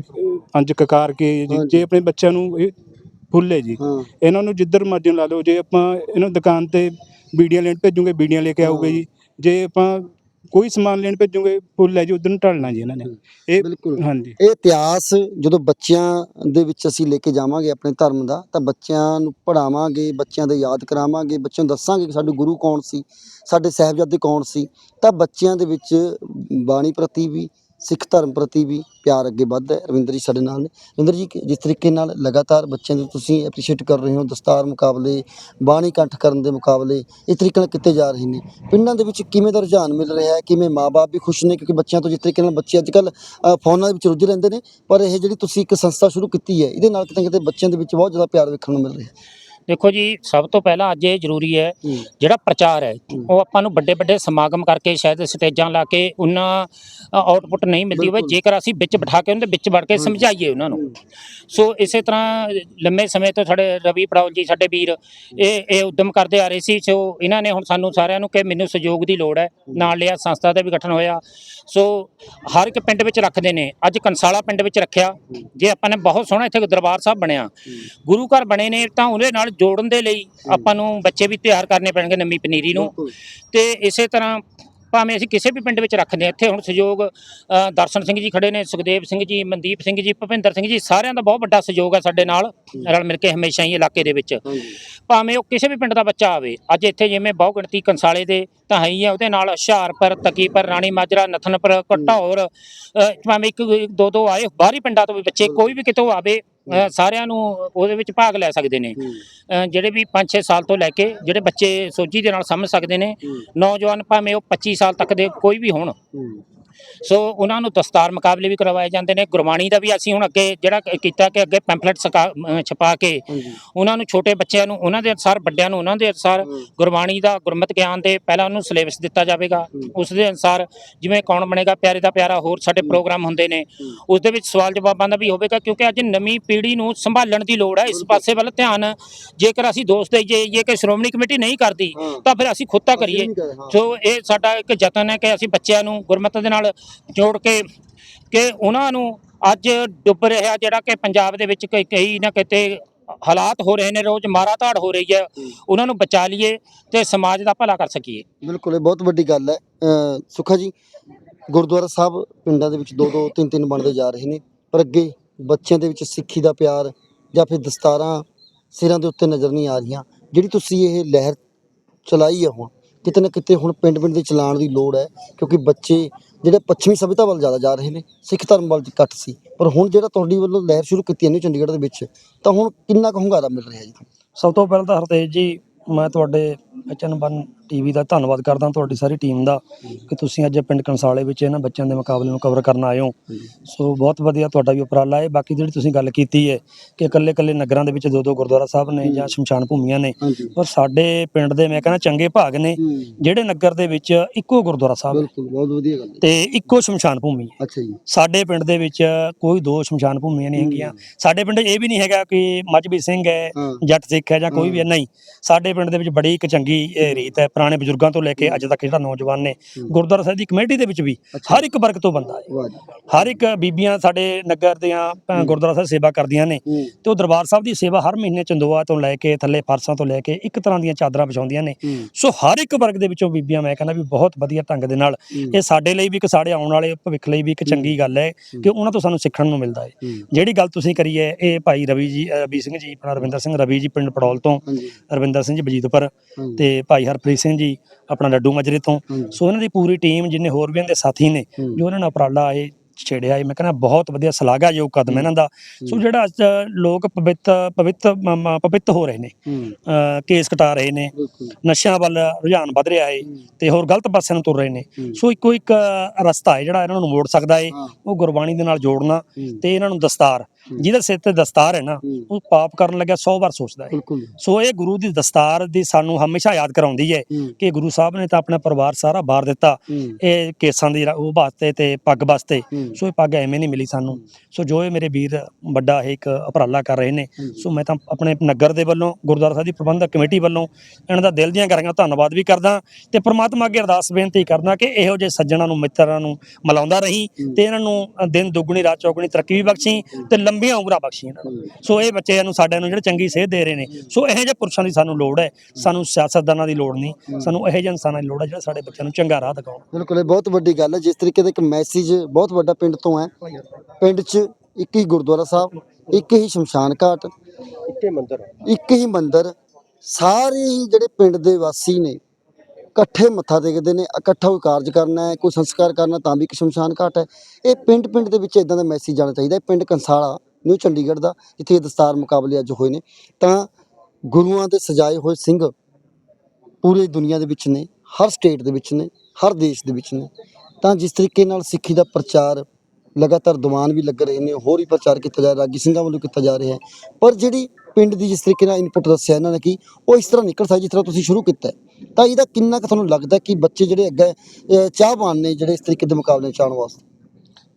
ਪੰਜ ਕਕਾਰ ਕੇ ਜੀ? ਹਾਂਜੀ। ਜੇ ਆਪਣੇ ਬੱਚਿਆਂ ਨੂੰ ਇਹ ਫੁੱਲੇ ਜੀ ਹਾਂ। ਇਹਨਾਂ ਨੂੰ ਜਿੱਧਰ ਮਰਜ਼ੀ ਲਾ ਲਓ ਜੇ ਆਪਾਂ ਇਹਨਾਂ ਨੂੰ ਦੁਕਾਨ ਤੇ ਬੀੜੀਆਂ ਲੈਣ ਭੇਜੂਗੇ ਬੀੜੀਆਂ ਲੈ ਕੇ ਆਊਗੇ ਜੀ ਜੇ ਆਪਾਂ ਕੋਈ ਸਮਾਨ ਲੈਣ ਭੇਜੂਗੇ ਫੁੱਲ ਹੈ ਜੀ ਉਧਰ ਨੂੰ ਢਲਣਾ ਜੀ ਇਹਨਾਂ ਨੇ। ਇਹ ਬਿਲਕੁਲ। ਹਾਂਜੀ। ਇਹ ਇਤਿਹਾਸ ਜਦੋਂ ਬੱਚਿਆਂ ਦੇ ਵਿੱਚ ਅਸੀਂ ਲੈ ਕੇ ਜਾਵਾਂਗੇ ਆਪਣੇ ਧਰਮ ਦਾ ਤਾਂ ਬੱਚਿਆਂ ਨੂੰ ਪੜਾਵਾਂਗੇ ਬੱਚਿਆਂ ਦੇ ਯਾਦ ਕਰਾਵਾਂਗੇ ਬੱਚਿਆਂ ਨੂੰ ਦੱਸਾਂਗੇ ਕਿ ਸਾਡੇ ਗੁਰੂ ਕੌਣ ਸੀ ਸਾਡੇ ਸਾਹਿਬਜ਼ਾਦੇ ਕੌਣ ਸੀ। ਤਾਂ ਬੱਚਿਆਂ ਦੇ ਵਿੱਚ ਬਾਣੀ ਪ੍ਰਤੀ ਵੀ ਸਿੱਖ ਧਰਮ ਪ੍ਰਤੀ ਵੀ ਪਿਆਰ ਅੱਗੇ ਵੱਧਦਾ ਹੈ। ਰਵਿੰਦਰ ਜੀ ਸਾਡੇ ਨਾਲ ਨੇ। ਰਵਿੰਦਰ ਜੀ ਜਿਸ ਤਰੀਕੇ ਨਾਲ ਲਗਾਤਾਰ ਬੱਚਿਆਂ ਨੂੰ ਤੁਸੀਂ ਐਪਰੀਸ਼ੀਏਟ ਕਰ ਰਹੇ ਹੋ ਦਸਤਾਰ ਮੁਕਾਬਲੇ, ਬਾਣੀ ਕੰਠ ਕਰਨ ਦੇ ਮੁਕਾਬਲੇ, ਇਸ ਤਰੀਕੇ ਨਾਲ ਕੀਤੇ ਜਾ ਰਹੇ ਨੇ। ਪਿੰਡਾਂ ਦੇ ਵਿੱਚ ਕਿਵੇਂ ਦਾ ਰੁਝਾਨ ਮਿਲ ਰਿਹਾ ਹੈ? ਕਿਵੇਂ ਮਾਪੇ ਵੀ ਖੁਸ਼ ਨੇ? ਕਿਉਂਕਿ ਬੱਚਿਆਂ ਤੋਂ ਜਿਸ ਤਰੀਕੇ ਨਾਲ ਬੱਚੇ ਅੱਜ ਕੱਲ ਫੋਨਾਂ ਦੇ ਵਿੱਚ ਰੁੱਝੇ ਰਹਿੰਦੇ ਨੇ, ਪਰ ਇਹ ਜਿਹੜੀ ਤੁਸੀਂ ਇੱਕ ਸੰਸਥਾ ਸ਼ੁਰੂ ਕੀਤੀ ਹੈ, ਇਹਦੇ ਨਾਲ ਕਿਤੇ ਨਾ ਕਿਤੇ ਬੱਚਿਆਂ ਦੇ ਵਿੱਚ ਬਹੁਤ ਜ਼ਿਆਦਾ ਪਿਆਰ ਵੇਖਣ ਨੂੰ ਮਿਲ ਰਿਹਾ ਹੈ। ਦੇਖੋ ਜੀ ਸਭ ਤੋਂ ਪਹਿਲਾਂ ਅੱਜ ਇਹ ਜ਼ਰੂਰੀ ਹੈ। ਜਿਹੜਾ ਪ੍ਰਚਾਰ ਹੈ। ਉਹ ਆਪਾਂ ਨੂੰ ਵੱਡੇ ਵੱਡੇ ਸਮਾਗਮ ਕਰਕੇ ਸ਼ਾਇਦ ਸਟੇਜਾਂ ਲਾ ਕੇ ਉਹਨਾਂ ਆਊਟਪੁੱਟ ਨਹੀਂ ਮਿਲਦੀ ਹੋਵੇ। ਜੇਕਰ ਅਸੀਂ ਵਿੱਚ ਬਿਠਾ ਕੇ ਉਹਦੇ ਵਿੱਚ ਵੜ ਕੇ। ਸਮਝਾਈਏ ਉਹਨਾਂ ਨੂੰ। ਸੋ ਇਸੇ ਤਰ੍ਹਾਂ ਲੰਮੇ ਸਮੇਂ ਤੋਂ ਸਾਡੇ ਰਵੀ ਪੜਾਉਲ ਜੀ ਸਾਡੇ ਵੀਰ ਇਹ ਇਹ ਉਦਮ ਕਰਦੇ ਆ ਰਹੇ ਸੀ ਸੋ ਇਹਨਾਂ ਨੇ ਹੁਣ ਸਾਨੂੰ ਸਾਰਿਆਂ ਨੂੰ ਕਿ ਮੈਨੂੰ ਸਹਿਯੋਗ ਦੀ ਲੋੜ ਹੈ ਨਾਲ ਲਿਆ ਸੰਸਥਾ ਦਾ ਵੀ ਗਠਨ ਹੋਇਆ ਸੋ ਹਰ ਇੱਕ ਪਿੰਡ ਵਿੱਚ ਰੱਖਦੇ ਨੇ ਅੱਜ ਕੰਸਾਲਾ ਪਿੰਡ ਵਿੱਚ ਰੱਖਿਆ ਜੇ ਆਪਾਂ ਨੇ ਬਹੁਤ ਸੋਹਣਾ ਇੱਥੇ ਦਰਬਾਰ ਸਾਹਿਬ ਬਣਿਆ ਗੁਰੂ ਘਰ ਬਣੇ ਨੇ ਤਾਂ ਉਹਦੇ ਨਾਲ ਜੋੜਨ ਦੇ ਲਈ ਆਪਾਂ ਨੂੰ ਬੱਚੇ ਵੀ ਤਿਆਰ ਕਰਨੇ ਪੈਣਗੇ ਨਵੀਂ ਪਨੀਰੀ ਨੂੰ। ਤੇ ਇਸੇ ਤਰ੍ਹਾਂ ਭਾਵੇਂ ਅਸੀਂ ਕਿਸੇ ਵੀ ਪਿੰਡ ਵਿੱਚ ਰੱਖਦੇ ਹਾਂ ਇੱਥੇ ਹੁਣ ਸਹਿਯੋਗ ਦਰਸ਼ਨ ਸਿੰਘ ਜੀ ਖੜੇ ਨੇ ਸੁਖਦੇਵ ਸਿੰਘ ਜੀ ਮਨਦੀਪ ਸਿੰਘ ਜੀ ਭੁਪਿੰਦਰ ਸਿੰਘ ਜੀ ਸਾਰਿਆਂ ਦਾ ਬਹੁਤ ਵੱਡਾ ਸਹਿਯੋਗ ਹੈ ਸਾਡੇ ਨਾਲ ਰਲ ਮਿਲ ਕੇ ਹਮੇਸ਼ਾ ਹੀ ਇਲਾਕੇ ਦੇ ਵਿੱਚ। ਭਾਵੇਂ ਉਹ ਕਿਸੇ ਵੀ ਪਿੰਡ ਦਾ ਬੱਚਾ ਆਵੇ ਅੱਜ ਇੱਥੇ ਜਿਵੇਂ ਬਹੁ ਗਿਣਤੀ ਕੰਸਾਲੇ ਦੇ ਤਾਂ ਹੈ ਹੀ ਹੈ ਉਹਦੇ ਨਾਲ ਹੁਸ਼ਿਆਰਪੁਰ ਤਕੀਪੁਰ ਰਾਣੀ ਮਾਜਰਾ ਨਥਨਪੁਰ ਘਟੌਰ ਭਾਵੇਂ ਇੱਕ ਦੋ ਦੋ ਆਏ ਬਾਹਰੀ ਪਿੰਡਾਂ ਤੋਂ ਵੀ ਬੱਚੇ ਕੋਈ ਵੀ ਕਿਤੋਂ ਆਵੇ ਅ, ਸਾਰਿਆਂ ਨੂੰ ਉਹਦੇ ਵਿੱਚ ਭਾਗ ਲੈ ਸਕਦੇ ਨੇ। ਅ, ਜਿਹੜੇ ਵੀ 5-6 ਸਾਲ ਤੋਂ ਲੈ ਕੇ ਜਿਹੜੇ ਬੱਚੇ ਸੋਝੀ ਦੇ ਨਾਲ ਸਮਝ ਸਕਦੇ ਨੇ ਨੌਜਵਾਨ ਭਾਵੇਂ ਉਹ 25 ਸਾਲ ਤੱਕ ਦੇ ਕੋਈ ਵੀ ਹੋਣ। ਸੋ ਉਹਨਾਂ ਨੂੰ ਦਸਤਾਰ ਮੁਕਾਬਲੇ ਵੀ ਕਰਵਾਏ ਜਾਂਦੇ ਨੇ। ਗੁਰਬਾਣੀ ਦਾ ਵੀ ਅਸੀਂ ਹੁਣ ਅੱਗੇ ਜਿਹੜਾ ਕੀਤਾ ਕਿ ਅੱਗੇ ਪੈਂਫਲੇਟ ਛਪਾ ਕੇ ਉਹਨਾਂ ਨੂੰ ਛੋਟੇ ਬੱਚਿਆਂ ਨੂੰ ਉਹਨਾਂ ਦੇ ਅਨੁਸਾਰ ਵੱਡਿਆਂ ਨੂੰ ਉਹਨਾਂ ਦੇ ਅਨੁਸਾਰ ਗੁਰਬਾਣੀ ਦਾ ਗੁਰਮਤਿ ਗਿਆਨ ਦੇ ਪਹਿਲਾਂ ਉਹਨੂੰ ਸਿਲੇਬਸ ਦਿੱਤਾ ਜਾਵੇਗਾ। ਉਸ ਦੇ ਅਨੁਸਾਰ ਜਿਵੇਂ ਕੌਣ ਬਣੇਗਾ ਪਿਆਰੇ ਦਾ ਪਿਆਰਾ ਹੋਰ ਸਾਡੇ ਪ੍ਰੋਗਰਾਮ ਹੁੰਦੇ ਨੇ। ਉਸ ਦੇ ਵਿੱਚ ਸਵਾਲ ਜਵਾਬਾਂ ਦਾ ਵੀ ਹੋਵੇਗਾ ਕਿਉਂਕਿ ਅੱਜ ਨਵੀਂ ਪੀੜ੍ਹੀ ਨੂੰ ਸੰਭਾਲਣ ਦੀ ਲੋੜ ਹੈ। ਇਸ ਪਾਸੇ ਵੱਲ ਧਿਆਨ ਜੇਕਰ ਅਸੀਂ ਦੋਸਤ ਦੇਈਏ ਜੇ ਕਿ ਸ਼੍ਰੋਮਣੀ ਕਮੇਟੀ ਨਹੀਂ ਕਰਦੀ ਤਾਂ ਫਿਰ ਅਸੀਂ ਖੁਦ ਤਾਂ ਕਰੀਏ। ਸੋ ਇਹ ਸਾਡਾ ਇੱਕ ਯਤਨ ਹੈ ਕਿ ਅਸੀਂ ਬੱਚਿਆਂ ਨੂੰ ਗੁਰਮਤਿ ਦੇ ਨਾਲ ਜੋੜ ਕੇ ਕਿ ਉਹਨਾਂ ਨੂੰ ਅੱਜ ਡੁੱਬ ਰਿਹਾ ਜਿਹੜਾ ਕਿ ਪੰਜਾਬ ਦੇ ਵਿੱਚ ਕਈ ਕਈ ਨਾ ਕਿਤੇ ਹਾਲਾਤ ਹੋ ਰਹੇ ਨੇ ਰੋਜ਼ ਮਾਰਾ ਧਾੜ ਹੋ ਰਹੀ ਹੈ। ਉਹਨਾਂ ਨੂੰ ਬਚਾ ਲਈਏ ਤੇ ਸਮਾਜ ਦਾ ਭਲਾ ਕਰ ਸਕੀਏ। ਬਿਲਕੁਲ ਇਹ ਬਹੁਤ ਵੱਡੀ ਗੱਲ ਹੈ। ਸੁੱਖਾ ਜੀ ਗੁਰਦੁਆਰਾ ਸਾਹਿਬ ਪਿੰਡਾਂ ਦੇ ਵਿੱਚ ਦੋ ਦੋ ਤਿੰਨ ਤਿੰਨ ਬਣਦੇ ਜਾ ਰਹੇ ਨੇ। ਪਰ ਅੱਗੇ ਬੱਚਿਆਂ ਦੇ ਵਿੱਚ ਸਿੱਖੀ ਦਾ ਪਿਆਰ ਜਾਂ ਫਿਰ ਦਸਤਾਰਾਂ ਸਿਰਾਂ ਦੇ ਉੱਤੇ ਨਜ਼ਰ ਨਹੀਂ ਆ ਰਹੀਆਂ। ਜਿਹੜੀ ਤੁਸੀਂ ਇਹ ਲਹਿਰ ਚਲਾਈ ਹੈ ਹੁਣ ਕਿਤੇ ਨਾ ਕਿਤੇ ਹੁਣ ਪਿੰਡ ਪਿੰਡ ਦੇ ਚਲਾਉਣ ਦੀ ਲੋੜ ਹੈ, ਕਿਉਂਕਿ ਬੱਚੇ ਜਿਹੜੇ ਪੱਛਮੀ ਸਭਿਅਤਾ ਵੱਲ ਜ਼ਿਆਦਾ ਜਾ ਰਹੇ ਨੇ, ਸਿੱਖ ਧਰਮ ਵੱਲ ਘੱਟ ਸੀ। ਪਰ ਹੁਣ ਜਿਹੜਾ ਤੁਹਾਡੀ ਵੱਲੋਂ ਲਹਿਰ ਸ਼ੁਰੂ ਕੀਤੀ ਹੈ ਚੰਡੀਗੜ੍ਹ ਦੇ ਵਿੱਚ, ਤਾਂ ਹੁਣ ਕਿੰਨਾ ਕੁ ਹੁੰਗਾਰਾ ਮਿਲ ਰਿਹਾ ਜੀ ਸਭ ਤੋਂ ਪਹਿਲਾਂ ਤਾਂ ਹਰਤੇਜ ਜੀ, ਮੈਂ ਤੁਹਾਡੇ ਐਚਐਨ ਵਨ ਟੀਵੀ ਦਾ ਧੰਨਵਾਦ ਕਰਦਾ ਤੁਹਾਡੀ ਸਾਰੀ ਟੀਮ ਦਾ ਕਿ ਤੁਸੀਂ ਅੱਜ ਪਿੰਡ ਕੰਸਾਲੇ ਵਿੱਚ ਇਹਨਾਂ ਬੱਚਿਆਂ ਦੇ ਮੁਕਾਬਲੇ ਨੂੰ ਕਵਰ ਕਰਨ ਆਏ ਹੋ। ਸੋ ਬਹੁਤ ਵਧੀਆ ਤੁਹਾਡਾ ਵੀ ਉਪਰਾਲਾ ਹੈ। ਬਾਕੀ ਜਿਹੜੀ ਤੁਸੀਂ ਗੱਲ ਕੀਤੀ ਹੈ ਕਿ ਇਕੱਲੇ ਇਕੱਲੇ ਨਗਰਾਂ ਦੇ ਵਿੱਚ ਦੋ ਦੋ ਗੁਰਦੁਆਰਾ ਸਾਹਿਬ ਨੇ ਜਾਂ ਸ਼ਮਸ਼ਾਨ ਭੂਮੀਆਂ ਨੇ ਪਰ ਸਾਡੇ ਪਿੰਡ ਦੇ ਮੈਂ ਕਹਿੰਦਾ ਚੰਗੇ ਭਾਗ ਨੇ ਜਿਹੜੇ ਨਗਰ ਦੇ ਵਿੱਚ ਇੱਕੋ ਗੁਰਦੁਆਰਾ ਸਾਹਿਬ ਬਿਲਕੁਲ ਬਹੁਤ ਵਧੀਆ ਗੱਲ ਹੈ। ਤੇ ਇੱਕੋ ਸ਼ਮਸ਼ਾਨ ਭੂਮੀ ਹੈ। ਅੱਛਾ ਜੀ। ਸਾਡੇ ਪਿੰਡ ਦੇ ਵਿੱਚ ਕੋਈ ਦੋ ਸ਼ਮਸ਼ਾਨ ਭੂਮੀਆਂ ਨਹੀਂ ਹੈਗੀਆਂ। ਸਾਡੇ ਪਿੰਡ ਇਹ ਵੀ ਨਹੀਂ ਹੈਗਾ ਕਿ ਮਜਬੀ ਸਿੰਘ ਹੈ ਜੱਟ ਸਿੱਖ ਹੈ ਜਾਂ ਕੋਈ ਵੀ ਨਹੀਂ ਸਾਡੇ ਪਿੰਡ ਦੇ ਵਿੱਚ ਬੜੀ ਇੱਕ ਚੰਗੀ ਰੀਤ ਹੈ। ਪੁਰਾਣੇ ਬਜ਼ੁਰਗਾਂ ਤੋਂ ਲੈ ਕੇ ਅੱਜ ਤੱਕ ਜਿਹੜਾ ਨੌਜਵਾਨ ਨੇ ਗੁਰਦੁਆਰਾ ਸਾਹਿਬ ਦੀ ਕਮੇਟੀ ਦੇ ਵਿੱਚ ਵੀ। ਹਰ ਇੱਕ ਵਰਗ ਤੋਂ ਬੰਦਾ ਹੈ। ਹਰ ਇੱਕ ਬੀਬੀਆਂ ਸਾਡੇ ਨਗਰ ਦੀਆਂ ਗੁਰਦੁਆਰਾ ਸਾਹਿਬ ਸੇਵਾ ਕਰਦੀਆਂ ਨੇ ਤੇ ਉਹ ਦਰਬਾਰ ਸਾਹਿਬ ਦੀ ਸੇਵਾ ਹਰ ਮਹੀਨੇ ਚੰਦੋਆ ਤੋਂ ਲੈ ਕੇ ਥੱਲੇ ਫਰਸਾਂ ਤੋਂ ਲੈ ਕੇ ਇੱਕ ਤਰ੍ਹਾਂ ਦੀਆਂ ਚਾਦਰਾਂ ਵਿਛਾਉਂਦੀਆਂ ਨੇ। ਸੋ ਹਰ ਇੱਕ ਵਰਗ ਦੇ ਵਿੱਚੋਂ ਬੀਬੀਆਂ ਮੈਂ ਕਹਿੰਦਾ ਵੀ ਬਹੁਤ ਵਧੀਆ ਢੰਗ ਦੇ ਨਾਲ ਇਹ ਸਾਡੇ ਲਈ ਵੀ ਇੱਕ ਸਾਡੇ ਆਉਣ ਵਾਲੇ ਭਵਿੱਖ ਲਈ ਵੀ ਇੱਕ ਚੰਗੀ ਗੱਲ ਹੈ ਕਿ ਉਹਨਾਂ ਤੋਂ ਸਾਨੂੰ ਸਿੱਖਣ ਨੂੰ ਮਿਲਦਾ ਹੈ। ਜਿਹੜੀ ਗੱਲ ਤੁਸੀਂ ਕਰੀ ਹੈ ਇਹ ਭਾਈ ਰਵੀ ਜੀ ਰਵੀ ਸਿੰਘ ਜੀ ਆਪਣਾ ਰਵਿੰਦਰ ਸਿੰਘ ਰਵੀ ਜੀ ਪਿੰਡ ਪੜੌਲ ਤੋਂ ਰਵਿੰਦਰ ਸਿੰਘ ਜੀ ਬਜੀਤਪੁਰ। ਤੇ ਭਾਈ ਹਰਪ੍ਰੀਤ ਸਿੰਘ ਜੀ ਆਪਣਾ ਲੱਡੂ ਮਜਰੇ ਤੋਂ। ਸੋ ਇਹਨਾਂ ਦੀ ਪੂਰੀ ਟੀਮ ਜਿੰਨੇ ਹੋਰ ਵੀ ਇਹਨਾਂ ਦੇ ਸਾਥੀ ਨੇ। ਜੋ ਇਹਨਾਂ ਨੇ ਉਪਰਾਲਾ ਇਹ ਛੇੜਿਆ ਮੈਂ ਕਹਿੰਦਾ ਬਹੁਤ ਵਧੀਆ ਸ਼ਲਾਘਾਯੋਗ ਕਦਮ ਇਹਨਾਂ ਦਾ। ਸੋ ਜਿਹੜਾ ਅੱਜ ਲੋਕ ਪਵਿੱਤ ਪਵਿੱਤ ਪਵਿੱਤ ਹੋ ਰਹੇ ਨੇ ਕੇਸ ਕਟਾ ਰਹੇ ਨੇ ਨਸ਼ਿਆਂ ਵੱਲ ਰੁਝਾਨ ਵੱਧ ਰਿਹਾ ਹੈ। ਤੇ ਹੋਰ ਗਲਤ ਪਾਸੇ ਨੂੰ ਤੁਰ ਰਹੇ ਨੇ। ਸੋ ਇੱਕੋ ਇੱਕ ਰਸਤਾ ਹੈ ਜਿਹੜਾ ਇਹਨਾਂ ਨੂੰ ਮੋੜ ਸਕਦਾ ਹੈ। ਉਹ ਗੁਰਬਾਣੀ ਦੇ ਨਾਲ ਜੋੜਨਾ। ਤੇ ਇਹਨਾਂ ਨੂੰ ਦਸਤਾਰ ਜਿਹਦੇ ਸਿਰ ਤੇ ਦਸਤਾਰ ਹੈ ਨਾ। ਉਹ ਪਾਪ ਕਰਨ ਲੱਗਿਆ 100 ਵਾਰ ਸੋਚਦਾ ਹੈ। ਸੋ ਇਹ ਗੁਰੂ ਦੀ ਦਸਤਾਰ ਦੀ ਸਾਨੂੰ ਹਮੇਸ਼ਾ ਯਾਦ ਕਰਾਉਂਦੀ ਹੈ ਕਿ ਗੁਰੂ ਸਾਹਿਬ ਨੇ ਤਾਂ ਆਪਣਾ ਪਰਿਵਾਰ ਸਾਰਾ ਬਾਰ ਦਿੱਤਾ। ਇਹ ਕੇਸਾਂ ਦੀ ਉਹ ਵਾਸਤੇ ਤੇ ਪੱਗ ਵਾਸਤੇ। ਸੋ ਇਹ ਪੱਗ ਐਵੇਂ ਨਹੀਂ ਮਿਲੀ ਸਾਨੂੰ। ਸੋ ਜੋ ਇਹ ਮੇਰੇ ਵੀਰ ਵੱਡਾ ਇਹ ਇੱਕ ਉਪਰਾਲਾ ਕਰ ਰਹੇ ਨੇ। ਸੋ ਮੈਂ ਤਾਂ ਆਪਣੇ ਨਗਰ ਦੇ ਵੱਲੋਂ ਗੁਰਦੁਆਰਾ ਸਾਹਿਬ ਦੀ ਪ੍ਰਬੰਧਕ ਕਮੇਟੀ ਵੱਲੋਂ ਇਹਨਾਂ ਦਾ ਦਿਲ ਦੀਆਂ ਕਰਾਂਗਾ ਧੰਨਵਾਦ ਵੀ ਕਰਦਾ ਤੇ ਪ੍ਰਮਾਤਮਾ ਅੱਗੇ ਅਰਦਾਸ ਬੇਨਤੀ ਕਰਦਾ ਕਿ ਇਹੋ ਜਿਹੇ ਸੱਜਣਾ ਨੂੰ ਮਿੱਤਰਾਂ ਨੂੰ ਮਿਲਾਉਂਦਾ ਰਹੀਂ ਤੇ ਇਹਨਾਂ ਨੂੰ ਦਿਨ ਦੁੱਗਣੀ ਰਾਤ ਚੌਗਣੀ ਤਰੱਕੀ ਵੀ ਬਖਸ਼ੀ ਤੇ ਲੰਬੀਆਂ ਉਮਰਾਂ ਬਖਸ਼ੀ ਇਹਨਾਂ ਨੂੰ। ਸੋ ਇਹ ਬੱਚਿਆਂ ਨੂੰ ਸਾਡਿਆਂ ਨੂੰ ਜਿਹੜੇ ਚੰਗੀ ਸੇਧ ਦੇ ਰਹੇ ਨੇ। ਸੋ ਇਹੋ ਜਿਹੇ ਪੁਰਸ਼ਾਂ ਦੀ ਸਾਨੂੰ ਲੋੜ ਹੈ। ਸਾਨੂੰ ਸਿਆਸਤਦਾਨਾਂ ਦੀ ਲੋੜ ਨਹੀਂ। ਸਾਨੂੰ ਇਹੋ ਜਿਹੇ ਇਨਸਾਨਾਂ ਦੀ ਲੋੜ ਹੈ ਜਿਹੜੇ ਸਾਡੇ ਬੱਚਿਆਂ ਨੂੰ ਚੰਗਾ ਰਾਹ ਦਿਖਾਉਣ। ਬਿਲਕੁਲ ਇਹ ਬਹੁਤ ਵੱਡੀ ਗੱਲ ਹੈ। ਜਿਸ ਤਰੀਕੇ ਦਾ ਇੱਕ ਮੈਸੇਜ ਬਹੁਤ ਵੱਡਾ ਪਿੰਡ ਤੋਂ ਹੈ। ਪਿੰਡ 'ਚ ਇੱਕ ਹੀ ਗੁਰਦੁਆਰਾ ਸਾਹਿਬ ਇੱਕ ਹੀ ਸ਼ਮਸ਼ਾਨ ਘਾਟ ਇੱਕੇ ਮੰਦਰ ਇੱਕ ਹੀ ਮੰਦਿਰ। ਸਾਰੇ ਹੀ ਜਿਹੜੇ ਪਿੰਡ ਦੇ ਵਾਸੀ ਨੇ ਇਕੱਠੇ ਮੱਥਾ ਟੇਕਦੇ ਨੇ, ਇਕੱਠਾ ਕੋਈ ਕਾਰਜ ਕਰਨਾ ਹੈ, ਕੋਈ ਸੰਸਕਾਰ ਕਰਨਾ, ਤਾਂ ਵੀ ਇੱਕ ਸ਼ਮਸ਼ਾਨ ਘਾਟ ਹੈ। ਇਹ ਪਿੰਡ ਪਿੰਡ ਦੇ ਵਿੱਚ ਇਦਾਂ ਦਾ ਮੈਸੇਜ ਜਾਣਾ ਚਾਹੀਦਾ ਹੈ। ਪਿੰਡ ਕੰਸਾਲਾ, ਨਿਊ ਚੰਡੀਗੜ੍ਹ ਦਾ, ਜਿੱਥੇ ਇਹ ਦਸਤਾਰ ਮੁਕਾਬਲੇ ਅੱਜ ਹੋਏ ਨੇ। ਤਾਂ ਗੁਰੂਆਂ ਦੇ ਸਜਾਏ ਹੋਏ ਸਿੰਘ ਪੂਰੀ ਦੁਨੀਆ ਦੇ ਵਿੱਚ ਨੇ, ਹਰ ਸਟੇਟ ਦੇ ਵਿੱਚ ਨੇ, ਹਰ ਦੇਸ਼ ਦੇ ਵਿੱਚ ਨੇ। ਤਾਂ ਜਿਸ ਤਰੀਕੇ ਨਾਲ ਸਿੱਖੀ ਦਾ ਪ੍ਰਚਾਰ ਲਗਾਤਾਰ ਦੀਵਾਨ ਵੀ ਲੱਗ ਰਹੇ ਨੇ, ਹੋਰ ਵੀ ਪ੍ਰਚਾਰ ਕੀਤਾ ਜਾ ਰਿਹਾ ਰਾਗੀ ਸਿੰਘਾਂ ਵੱਲੋਂ ਕੀਤਾ ਜਾ ਰਿਹਾ ਪਰ ਜਿਹੜੀ ਪਿੰਡ ਦੀ ਜਿਸ ਤਰੀਕੇ ਨਾਲ ਇਨਪੁਟ ਦੱਸਿਆ ਇਹਨਾਂ ਨੇ ਕਿ ਉਹ ਇਸ ਤਰ੍ਹਾਂ ਨਿਕਲ ਸਕਦੀ ਜਿਸ ਤਰ੍ਹਾਂ ਤੁਸੀਂ ਸ਼ੁਰੂ ਕੀਤਾ। ਤਾਂ ਇਹਦਾ ਕਿੰਨਾ ਕੁ ਤੁਹਾਨੂੰ ਲੱਗਦਾ ਕਿ ਬੱਚੇ ਜਿਹੜੇ ਅੱਗੇ ਚਾਹਵਾਨ ਨੇ ਜਿਹੜੇ ਇਸ ਤਰੀਕੇ ਦੇ ਮੁਕਾਬਲੇ 'ਚ ਆਉਣ ਵਾਸਤੇ?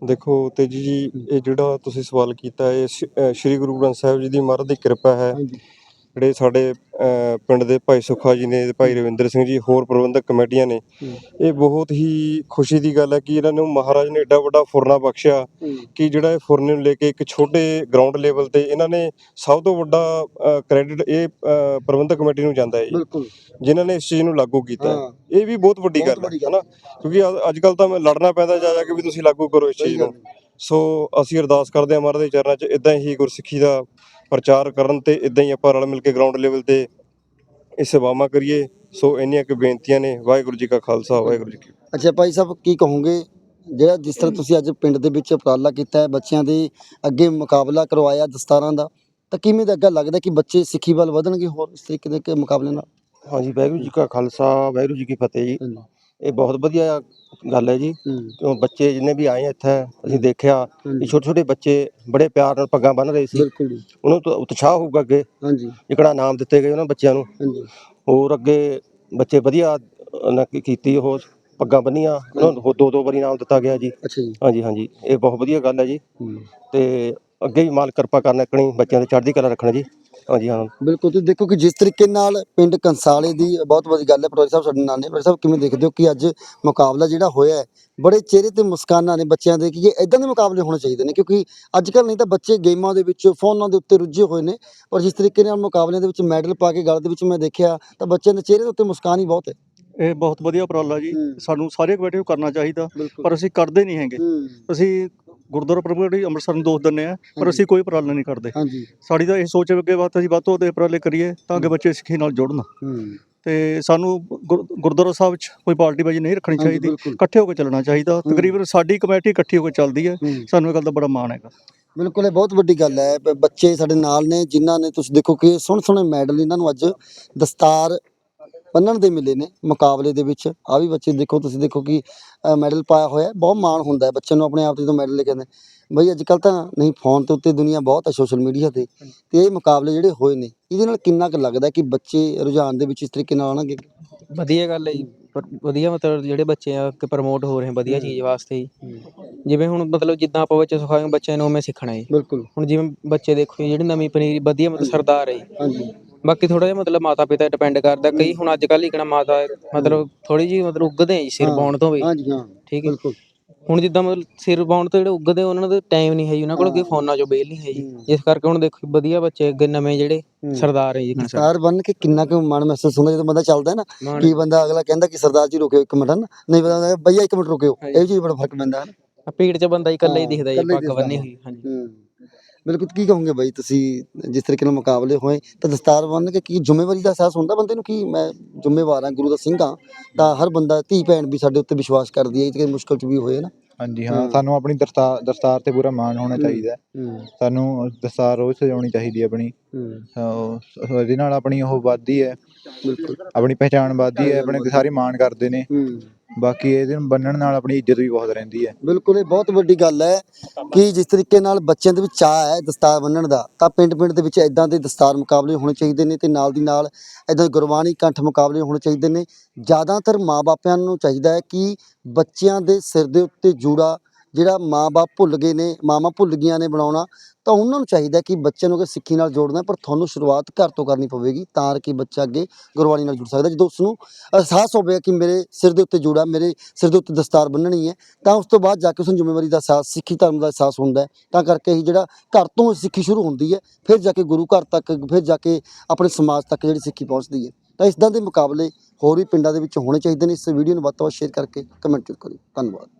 ਦੇਖੋ ਤੇਜੀ ਜੀ ਇਹ ਜਿਹੜਾ ਤੁਸੀਂ ਸਵਾਲ ਕੀਤਾ ਹੈ ਸ਼- ਅਹ ਸ਼੍ਰੀ ਗੁਰੂ ਗ੍ਰੰਥ ਸਾਹਿਬ ਜੀ ਦੀ ਮਹਾਰਾਜ ਦੀ ਕਿਰਪਾ ਹੈ। ਜਿਹੜੇ ਸਾਡੇ ਅਹ, ਪਿੰਡ ਦੇ ਭਾਈ ਸੁੱਖਾ ਜੀ ਨੇ ਤੇ ਭਾਈ ਰਵਿੰਦਰ ਸਿੰਘ ਜੀ ਹੋਰ ਪ੍ਰਬੰਧਕ ਕਮੇਟੀਆਂ ਨੇ ਇਹ ਬਹੁਤ ਹੀ ਖੁਸ਼ੀ ਦੀ ਗੱਲ ਹੈ ਕਿ ਇਹਨਾਂ ਨੂੰ ਮਹਾਰਾਜ ਨੇ ਏਡਾ ਵੱਡਾ ਫੁਰਨਾ ਬਖਸ਼ਿਆ ਕਿ ਜਿਹੜਾ ਇਹ ਫੁਰਨੇ ਨੂੰ ਲੈ ਕੇ ਇੱਕ ਛੋਟੇ ਗਰਾਊਂਡ ਲੈਵਲ ਤੇ ਇਹਨਾਂ ਨੇ ਸਭ ਤੋਂ ਵੱਡਾ ਕ੍ਰੈਡਿਟ ਇਹ ਅਹ, ਪ੍ਰਬੰਧਕ ਕਮੇਟੀ ਨੂੰ ਜਾਂਦਾ ਹੈ ਜੀ ਬਿਲਕੁਲ। ਜਿਨ੍ਹਾਂ ਨੇ ਇਸ ਚੀਜ਼ ਨੂੰ ਲਾਗੂ ਕੀਤਾ ਹਾਂ। ਹੈ। ਇਹ ਵੀ ਬਹੁਤ ਵੱਡੀ ਬਹੁਤ ਗੱਲ ਵੱਡੀ ਹੈ ਹਨਾ? ਕਿਉਂਕਿ ਅੱਜ ਕੱਲ ਤਾਂ ਮੈਂ ਲੜਨਾ ਪੈਂਦਾ ਜਾ ਜਾ ਕੇ ਵੀ ਤੁਸੀਂ ਲਾਗੂ ਕਰੋ ਇਸ ਚੀਜ਼ ਨੂੰ। ਸੋ ਅਸੀਂ ਅਰਦਾਸ ਕਰਦੇ ਹਾਂ ਮਹਾਰਾਜ ਦੇ ਚਰਨਾਂ 'ਚ ਇਦਾਂ ਹੀ ਗੁਰਸਿੱਖੀ ਦਾ ਪ੍ਰਚਾਰ ਕਰਨ ਤੇ ਇਦਾਂ ਹੀ ਆਪਾਂ ਰਲ ਮਿਲ ਕੇ ਗਰਾਊਂਡ ਲੈਵਲ ਤੇ ਇਹ ਸੇਵਾਵਾਂ ਕਰੀਏ। ਸੋ ਇੰਨੀਆਂ ਕੁ ਬੇਨਤੀਆਂ ਨੇ। ਵਾਹਿਗੁਰੂ ਜੀ ਕਾ ਖਾਲਸਾ ਵਾਹਿਗੁਰੂ ਜੀ ਕੀ ਫਤਿਹ। ਅੱਛਾ ਭਾਈ ਸਾਹਿਬ ਕੀ ਕਹੋਗੇ? ਜਿਹੜਾ ਜਿਸ ਤਰ੍ਹਾਂ ਤੁਸੀਂ ਅੱਜ ਪਿੰਡ ਦੇ ਵਿੱਚ ਉਪਰਾਲਾ ਕੀਤਾ ਹੈ ਬੱਚਿਆਂ ਦੇ ਅੱਗੇ ਮੁਕਾਬਲਾ ਕਰਵਾਇਆ ਦਸਤਾਰਾਂ ਦਾ ਤਾਂ ਕਿਵੇਂ ਦਾ ਅੱਗਾ ਲੱਗਦਾ ਕਿ ਬੱਚੇ ਸਿੱਖੀ ਵੱਲ ਵਧਣਗੇ ਹੋਰ ਇਸ ਤਰੀਕੇ ਦੇ ਕਿ ਮੁਕਾਬਲੇ ਨਾਲ? ਹਾਂਜੀ ਵਾਹਿਗੁਰੂ ਜੀ ਕਾ ਖਾਲਸਾ ਵਾਹਿਗੁਰੂ ਜੀ ਕੀ ਫਤਿਹ ਜੀ। ਇਹ ਬਹੁਤ ਵਧੀਆ ਗੱਲ ਹੈ ਜੀ। ਕਿਉਂ ਬੱਚੇ ਜਿੰਨੇ ਵੀ ਆਏ ਇੱਥੇ ਅਸੀਂ ਦੇਖਿਆ ਕਿ ਛੋਟੇ ਛੋਟੇ ਬੱਚੇ ਬੜੇ ਪਿਆਰ ਨਾਲ ਪੱਗਾਂ ਬੰਨ ਰਹੇ ਸੀ। ਬਿਲਕੁਲ ਜੀ। ਉਹਨਾਂ ਤੋਂ ਉਤਸ਼ਾਹ ਹੋਊਗਾ ਅੱਗੇ। ਹਾਂਜੀ। ਜਿਹੜਾ ਨਾਮ ਦਿੱਤੇ ਗਏ ਉਹਨਾਂ ਬੱਚਿਆਂ ਨੂੰ। ਹਾਂਜੀ। ਹੋਰ ਅੱਗੇ ਬੱਚੇ ਵਧੀਆ ਉਹਨਾਂ ਕੀ ਕੀਤੀ ਉਹ ਪੱਗਾਂ ਬੰਨੀਆਂ। ਉਹਨਾਂ ਨੂੰ ਦੋ ਦੋ ਵਾਰੀ ਨਾਮ ਦਿੱਤਾ ਗਿਆ ਜੀ। ਅੱਛਾ ਜੀ। ਹਾਂਜੀ ਹਾਂਜੀ। ਇਹ ਬਹੁਤ ਵਧੀਆ ਗੱਲ ਹੈ ਜੀ। ਤੇ ਅੱਗੇ ਵੀ ਮਾਲ ਕਿਰਪਾ ਕਰਨਾ ਕਣੀ ਬੱਚਿਆਂ ਦੇ ਚੜ੍ਹਦੀ ਕਲਾ ਰੱਖਣਾ ਜੀ। ਹਾਂਜੀ ਹਾਂ। ਬਿਲਕੁਲ ਤੁਸੀਂ ਦੇਖੋ ਕਿ ਜਿਸ ਤਰੀਕੇ ਨਾਲ ਪਿੰਡ ਕੰਸਾਲੇ ਦੀ ਬਹੁਤ ਵੱਡੀ ਗੱਲ ਹੈ ਪਟਵਾਰੀ ਸਾਹਿਬ ਸਾਡੇ ਨਾਲ ਨੇ ਸਾਹਿਬ ਕਿਵੇਂ ਦੇਖਦੇ ਹੋ ਕਿ ਅੱਜ ਮੁਕਾਬਲਾ ਜਿਹੜਾ ਹੋਇਆ ਹੈ ਬੜੇ ਚਿਹਰੇ ਤੇ ਮੁਸਕਾਨਾਂ ਨੇ ਬੱਚਿਆਂ ਦੇ ਕਿ ਇਦਾਂ ਦੇ ਮੁਕਾਬਲੇ ਹੋਣੇ ਚਾਹੀਦੇ ਨੇ ਕਿਉਂਕਿ ਅੱਜ ਕੱਲ ਨਹੀਂ ਤਾਂ ਬੱਚੇ ਗੇਮਾਂ ਦੇ ਵਿੱਚ ਫੋਨਾਂ ਦੇ ਉੱਤੇ ਰੁੱਝੇ ਹੋਏ ਨੇ ਪਰ ਜਿਸ ਤਰੀਕੇ ਨਾਲ ਮੁਕਾਬਲਿਆਂ ਦੇ ਵਿੱਚ ਮੈਡਲ ਪਾ ਕੇ ਗਲ ਦੇ ਵਿੱਚ ਮੈਂ ਦੇਖਿਆ ਤਾਂ ਬੱਚਿਆਂ ਦੇ ਚਿਹਰੇ ਦੇ ਉੱਤੇ ਮੁਸਕਾਨ ਹੀ ਬਹੁਤ ਹੈ। ਇਹ ਬਹੁਤ ਵਧੀਆ ਉਪਰਾਲਾ ਜੀ। ਸਾਨੂੰ ਸਾਰੇ ਕਮੇਟੀ ਨੂੰ ਕਰਨਾ ਚਾਹੀਦਾ ਪਰ ਅਸੀਂ ਕਰਦੇ ਨਹੀਂ ਹੈਗੇ। ਅਸੀਂ ਗੁਰਦੁਆਰਾ ਪ੍ਰਭੂ ਅੰਮ੍ਰਿਤਸਰ ਨੂੰ ਦੋਸ਼ ਦਿੰਦੇ ਆ ਪਰ। ਅਸੀਂ ਕੋਈ ਉਪਰਾਲਾ ਨਹੀਂ ਕਰਦੇ। ਹਾਂਜੀ। ਸਾਡੀ ਤਾਂ ਇਹ ਸੋਚ ਹੈ ਕਿ ਅੱਗੇ ਬਾਤ ਅਸੀਂ ਵੱਧ ਤੋਂ ਵੱਧ ਉਪਰਾਲੇ ਕਰੀਏ ਤਾਂ ਕਿ ਬੱਚੇ ਸਿੱਖੀ ਨਾਲ ਜੁੜਨ। ਹੂੰ। ਤੇ ਸਾਨੂੰ ਗੁਰ- ਗੁਰਦੁਆਰਾ ਸਾਹਿਬ 'ਚ ਕੋਈ ਪਾਰਟੀ ਬਾਜੀ ਨਹੀਂ ਰੱਖਣੀ ਚਾਹੀਦੀ। ਇਕੱਠੇ ਹੋ ਕੇ ਚੱਲਣਾ ਚਾਹੀਦਾ। ਤਕਰੀਬਨ ਸਾਡੀ ਕਮੇਟੀ ਇਕੱਠੀ ਹੋ ਕੇ ਚੱਲਦੀ ਹੈ। ਸਾਨੂੰ ਇਹ ਗੱਲ ਦਾ ਬੜਾ ਮਾਣ ਹੈਗਾ। ਬਿਲਕੁਲ ਇਹ ਬਹੁਤ ਵੱਡੀ ਗੱਲ ਹੈ। ਬੱਚੇ ਸਾਡੇ ਨਾਲ ਨੇ ਜਿਨ੍ਹਾਂ ਨੇ ਤੁਸੀਂ ਦੇਖੋ ਕਿ ਸੋਹਣੇ ਸੋਹਣੇ ਮੈਡਲ ਇਹਨਾਂ ਨੂੰ ਅੱਜ ਦਸਤਾਰ ਬੰਨਣ ਦੇ ਮਿਲੇ ਨੇ ਮੁਕਾਬਲੇ ਦੇ ਵਿੱਚ। ਆ ਵੀ ਬੱਚੇ ਦੇਖੋ ਤੁਸੀਂ ਦੇਖੋ ਕਿ ਮੈਡਲ ਪਾਇਆ ਹੋਇਆ। ਬਹੁਤ ਮਾਣ ਹੁੰਦਾ ਹੈ ਬੱਚੇ ਨੂੰ ਆਪਣੇ ਆਪ ਤੇ ਜਦੋਂ ਮੈਡਲ ਲੈ ਕੇ ਆਉਂਦੇ ਬਈ ਅੱਜ ਕੱਲ ਤਾਂ ਨਹੀਂ ਫੋਨ ਤੇ ਉੱਤੇ ਦੁਨੀਆ ਬਹੁਤ ਹੈ ਸੋਸ਼ਲ ਮੀਡੀਆ ਤੇ। ਤੇ ਇਹ ਮੁਕਾਬਲੇ ਜਿਹੜੇ ਹੋਏ ਨੇ ਇਹਦੇ ਨਾਲ ਕਿੰਨਾ ਕੁ ਲੱਗਦਾ ਕਿ ਬੱਚੇ ਰੁਝਾਨ ਦੇ ਵਿੱਚ ਇਸ ਤਰੀਕੇ ਨਾਲ ਆਉਣਗੇ? ਵਧੀਆ ਗੱਲ ਹੈ ਜੀ। ਵਧੀਆ ਮਤਲਬ ਜਿਹੜੇ ਬੱਚੇ ਆ ਕਿ ਪ੍ਰਮੋਟ ਹੋ ਰਹੇ ਵਧੀਆ ਚੀਜ਼ ਵਾਸਤੇ ਜਿਵੇਂ ਹੁਣ ਮਤਲਬ ਜਿੱਦਾਂ ਆਪਾਂ ਬੱਚੇ ਸਿਖਾਏ ਬੱਚਿਆਂ ਨੂੰ ਉਵੇਂ ਸਿੱਖਣਾ ਹੈ ਬਿਲਕੁਲ। ਹੁਣ ਜਿਵੇਂ ਬੱਚੇ ਦੇਖੋ ਜਿਹੜੀ ਨਵੀਂ ਪਨੀਰੀ ਵਧੀਆ ਮਤਲਬ ਸਰਦਾਰ ਹੈ। ਹਾਂਜੀ। ਬਾਕੀ ਥੋੜਾ ਜਿਹਾ ਮਤਲਬ ਮਾਤਾ ਪਿਤਾ ਡਿਪੈਂਡ ਕਰਦਾ ਕਈ ਹੁਣ ਅੱਜ ਕੱਲ੍ਹ ਇਕਣਾ ਮਾਤਾ ਮਤਲਬ ਥੋੜੀ ਜੀ ਮਤਲਬ ਉੱਗਦੇ ਆ ਜੀ ਸਿਰ ਹਾਂ, ਪਾਉਣ ਤੋਂ ਵੀ। ਹਾਂਜੀ ਹਾਂ ਠੀਕ ਹੈ। ਬਿਲਕੁਲ। ਹੁਣ ਜਿੱਦਾਂ ਮਤਲਬ ਸਿਰ ਪਾਉਣ ਤੋਂ ਜਿਹੜੇ ਉੱਗਦੇ ਉਹਨਾਂ ਦਾ ਟਾਈਮ ਨਹੀਂ ਹੈ ਜੀ ਉਹਨਾਂ ਕੋਲ ਕੋਈ ਫੋਨਾਂ 'ਚੋਂ ਬੇਲ ਨਹੀਂ ਹੈ ਜੀ ਹੂੰ। ਇਸ ਕਰਕੇ ਹੁਣ ਦੇਖੋ ਵਧੀਆ ਬੱਚੇ ਅੱਗੇ ਨਵੇਂ ਜਿਹੜੇ ਹੂੰ। ਸਰਦਾਰ ਹੈ ਜੀ ਸਰਦਾਰ। ਬਣ ਕੇ ਕਿੰਨਾ ਕੁ ਮਾਣ ਮਹਿਸੂਸ ਹੁੰਦਾ ਜਦੋਂ ਬੰਦਾ ਚੱਲਦਾ ਹੈ ਨਾ ਕੀ ਬੰਦਾ ਅਗਲਾ ਕਹਿੰਦਾ ਕਿ ਸਰਦਾਰ ਜੀ ਰੁਕਿਓ ਇੱਕ ਮਿੰਟ ਹਨ? ਨਹੀਂ ਬੰਦਾ ਭਈਆ ਇੱਕ ਮਿੰਟ ਰੁਕਿਓ। ਇਹ ਚੀਜ਼ ਬੜਾ ਫ਼ਰਕ ਪੈਂਦਾ ਹੈ ਨਾ ਭੀੜ 'ਚ ਬੰਦਾ ਇਕੱਲਾ ਹੀ ਹਾਂ, ਦਿਖਦਾ ਜੀ ਇਕੱਲਾ ਹੀ ਪੱਗ ਦਿਖਦਾ ਬੰਨੀ ਹੈ। ਹੋਈ ਹਾਂਜੀ। ਹੂੰ। ਬਿਲਕੁਲ ਕੀ ਕਹੋਗੇ ਬਾਈ ਤੁਸੀਂ ਜਿਸ ਤਰੀਕੇ ਨਾਲ ਮੁਕਾਬਲੇ ਹੋਏ ਤਾਂ ਦਸਤਾਰ ਬੰਨ ਕੇ ਕੀ ਜ਼ਿੰਮੇਵਾਰੀ ਦਾ ਅਹਿਸਾਸ ਹੁੰਦਾ? ਬੰਦੇ ਨੂੰ ਕਿ ਮੈਂ ਜ਼ਿੰਮੇਵਾਰ ਹਾਂ ਗੁਰੂ ਦਾ ਸਿੰਘ ਹਾਂ ਤਾਂ ਹਰ ਬੰਦਾ ਧੀ ਭੈਣ ਵੀ ਸਾਡੇ ਉੱਤੇ ਵਿਸ਼ਵਾਸ ਕਰਦੀ ਹੈ ਕਿ ਮੁਸ਼ਕਲ 'ਚ ਵੀ ਹੋਏ ਨਾ। ਹਾਂਜੀ ਹਾਂ। ਸਾਨੂੰ ਆਪਣੀ ਦਸਤਾਰ ਦਸਤਾਰ ਤੇ ਪੂਰਾ ਮਾਣ ਹੋਣਾ ਚਾਹੀਦਾ ਸਾਨੂੰ ਦਸਤਾਰ ਰੋਜ਼ ਸਜਾਉਣੀ ਚਾਹੀਦੀ ਹੈ ਆਪਣੀ। ਇਹਦੇ ਨਾਲ ਆਪਣੀ ਉਹ ਵੱਧਦੀ ਹੈ ਬਿਲਕੁਲ। ਆਪਣੀ ਪਹਿਚਾਣ ਵੱਧਦੀ ਹੈ ਆਪਣੇ ਸਾਰੇ ਮਾਣ ਕਰਦੇ ਨੇ। ਬਾਕੀ ਇਹਦੇ ਨੂੰ ਬੰਨਣ ਨਾਲ ਆਪਣੀ ਇੱਜ਼ਤ ਵੀ ਬਹੁਤ ਰਹਿੰਦੀ ਹੈ। ਬਿਲਕੁਲ, ਇਹ ਬਹੁਤ ਵੱਡੀ ਗੱਲ ਹੈ ਕਿ ਜਿਸ ਤਰੀਕੇ ਨਾਲ ਬੱਚਿਆਂ ਦੇ ਵਿੱਚ ਚਾਹ ਹੈ ਦਸਤਾਰ ਬੰਨਣ ਦਾ, ਤਾਂ ਪਿੰਡ-ਪਿੰਡ ਦੇ ਵਿੱਚ ਇਦਾਂ ਦੇ ਦਸਤਾਰ ਮੁਕਾਬਲੇ ਹੋਣੇ ਚਾਹੀਦੇ ਨੇ ਤੇ ਨਾਲ ਦੀ ਨਾਲ ਇਦਾਂ ਗੁਰਬਾਣੀ ਕੰਠ ਮੁਕਾਬਲੇ ਹੋਣੇ ਚਾਹੀਦੇ ਨੇ। ਜ਼ਿਆਦਾਤਰ ਮਾਪਿਆਂ ਨੂੰ ਚਾਹੀਦਾ ਹੈ ਕਿ ਬੱਚਿਆਂ ਦੇ ਸਿਰ ਦੇ ਉੱਤੇ ਜੂੜਾ ਜਿਹੜਾ ਮਾਪੇ ਭੁੱਲ ਗਏ ਨੇ ਮਾਮਾ ਭੁੱਲ ਗਈਆਂ ਨੇ ਬਣਾਉਣਾ, ਤਾਂ ਉਹਨਾਂ ਨੂੰ ਚਾਹੀਦਾ ਕਿ ਬੱਚਿਆਂ ਨੂੰ ਅਗਰ ਸਿੱਖੀ ਨਾਲ ਜੋੜਨਾ ਪਰ ਤੁਹਾਨੂੰ ਸ਼ੁਰੂਆਤ ਘਰ ਤੋਂ ਕਰਨੀ ਪਵੇਗੀ, ਤਾਂ ਕਿ ਬੱਚਾ ਅੱਗੇ ਗੁਰਬਾਣੀ ਨਾਲ ਜੁੜ ਸਕਦਾ। ਜਦੋਂ ਉਸ ਨੂੰ ਅਹਿਸਾਸ ਹੋਵੇ ਕਿ ਮੇਰੇ ਸਿਰ ਦੇ ਉੱਤੇ ਜੂੜਾ, ਮੇਰੇ ਸਿਰ ਦੇ ਉੱਤੇ ਦਸਤਾਰ ਬੰਨਣੀ ਹੈ, ਤਾਂ ਉਸ ਤੋਂ ਬਾਅਦ ਜਾ ਕੇ ਉਸ ਨੂੰ ਜ਼ਿੰਮੇਵਾਰੀ ਦਾ ਅਹਿਸਾਸ ਸਿੱਖੀ ਧਰਮ ਦਾ ਅਹਿਸਾਸ ਹੁੰਦਾ ਹੈ। ਤਾਂ ਕਰਕੇ ਹੀ ਜਿਹੜਾ ਘਰ ਤੋਂ ਸਿੱਖੀ ਸ਼ੁਰੂ ਹੁੰਦੀ ਹੈ, ਫਿਰ ਜਾ ਕੇ ਗੁਰੂ ਘਰ ਤੱਕ, ਫਿਰ ਜਾ ਕੇ ਆਪਣੇ ਸਮਾਜ ਤੱਕ ਜਿਹੜੀ ਸਿੱਖੀ ਪਹੁੰਚਦੀ ਹੈ। ਤਾਂ ਇਸਦਾਂ ਦੇ ਮੁਕਾਬਲੇ ਹੋਰ ਵੀ ਪਿੰਡਾਂ ਦੇ ਵਿੱਚ ਹੋਣੇ ਚਾਹੀਦੇ ਨੇ। ਇਸ ਵੀਡੀਓ ਨੂੰ ਵੱਧ ਤੋਂ ਵੱਧ ਸ਼ੇਅਰ ਕਰਕੇ ਕਮੈਂਟ ਜ਼ਰੂਰ ਕਰਿਓ। ਧੰਨਵਾਦ।